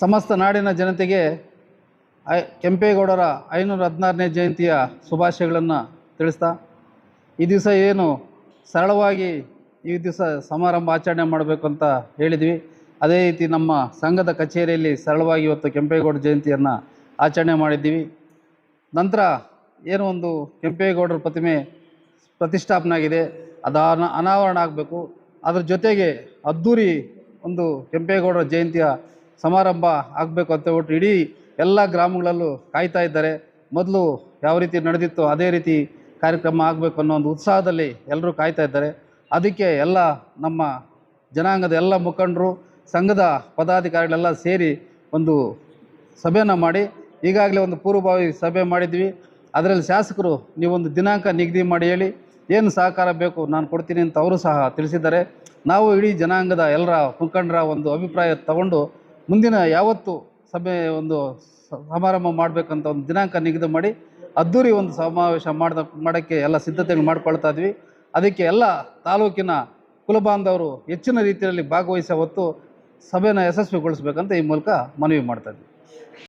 ಸಮಸ್ತ ನಾಡಿನ ಜನತೆಗೆ ಐ ಕೆಂಪೇಗೌಡರ ಐನೂರ ಹದಿನಾರನೇ ಜಯಂತಿಯ ಶುಭಾಶಯಗಳನ್ನು ತಿಳಿಸ್ತಾ ಈ ದಿವಸ ಏನು ಸರಳವಾಗಿ ಈ ದಿವಸ ಸಮಾರಂಭ ಆಚರಣೆ ಮಾಡಬೇಕು ಅಂತ ಹೇಳಿದ್ವಿ. ಅದೇ ರೀತಿ ನಮ್ಮ ಸಂಘದ ಕಚೇರಿಯಲ್ಲಿ ಸರಳವಾಗಿ ಇವತ್ತು ಕೆಂಪೇಗೌಡ ಜಯಂತಿಯನ್ನು ಆಚರಣೆ ಮಾಡಿದ್ದೀವಿ. ನಂತರ ಏನು ಒಂದು ಕೆಂಪೇಗೌಡರ ಪ್ರತಿಮೆ ಪ್ರತಿಷ್ಠಾಪನೆ ಆಗಿದೆ ಅದು ಅನಾವರಣ ಆಗಬೇಕು. ಅದರ ಜೊತೆಗೆ ಅದ್ಧೂರಿ ಒಂದು ಕೆಂಪೇಗೌಡರ ಜಯಂತಿಯ ಸಮಾರಂಭ ಆಗಬೇಕು ಅಂತ ಹೇಳ್ಬಿಟ್ಟು ಇಡೀ ಎಲ್ಲ ಗ್ರಾಮಗಳಲ್ಲೂ ಕಾಯ್ತಾ ಇದ್ದಾರೆ. ಮೊದಲು ಯಾವ ರೀತಿ ನಡೆದಿತ್ತು ಅದೇ ರೀತಿ ಕಾರ್ಯಕ್ರಮ ಆಗಬೇಕು ಅನ್ನೋ ಒಂದು ಉತ್ಸಾಹದಲ್ಲಿ ಎಲ್ಲರೂ ಕಾಯ್ತಾ ಇದ್ದಾರೆ. ಅದಕ್ಕೆ ಎಲ್ಲ ನಮ್ಮ ಜನಾಂಗದ ಎಲ್ಲ ಮುಖಂಡರು, ಸಂಘದ ಪದಾಧಿಕಾರಿಗಳೆಲ್ಲ ಸೇರಿ ಒಂದು ಸಭೆಯನ್ನು ಮಾಡಿ, ಈಗಾಗಲೇ ಒಂದು ಪೂರ್ವಭಾವಿ ಸಭೆ ಮಾಡಿದ್ವಿ. ಅದರಲ್ಲಿ ಶಾಸಕರು ನೀವೊಂದು ದಿನಾಂಕ ನಿಗದಿ ಮಾಡಿ ಹೇಳಿ ಏನು ಸಹಕಾರ ಬೇಕು ನಾನು ಕೊಡ್ತೀನಿ ಅಂತ ಅವರು ಸಹ ತಿಳಿಸಿದ್ದಾರೆ. ನಾವು ಇಡೀ ಜನಾಂಗದ ಎಲ್ಲರ ಮುಖಂಡರ ಒಂದು ಅಭಿಪ್ರಾಯ ತಗೊಂಡು ಮುಂದಿನ ಯಾವತ್ತು ಸಭೆ ಒಂದು ಸಮಾರಂಭ ಮಾಡಬೇಕಂತ ಒಂದು ದಿನಾಂಕ ನಿಗದಿ ಮಾಡಿ ಅದ್ಧೂರಿ ಒಂದು ಸಮಾವೇಶ ಮಾಡ್ದ ಮಾಡೋಕ್ಕೆ ಎಲ್ಲ ಸಿದ್ಧತೆಗಳು ಮಾಡ್ಕೊಳ್ತಾ ಇದ್ವಿ. ಅದಕ್ಕೆ ಎಲ್ಲ ತಾಲೂಕಿನ ಕುಲಬಾಂಧವರು ಹೆಚ್ಚಿನ ರೀತಿಯಲ್ಲಿ ಭಾಗವಹಿಸೋ ಹೊತ್ತು ಸಭೆನ ಯಶಸ್ವಿಗೊಳಿಸ್ಬೇಕಂತ ಈ ಮೂಲಕ ಮನವಿ ಮಾಡ್ತಾ ಇದ್ವಿ.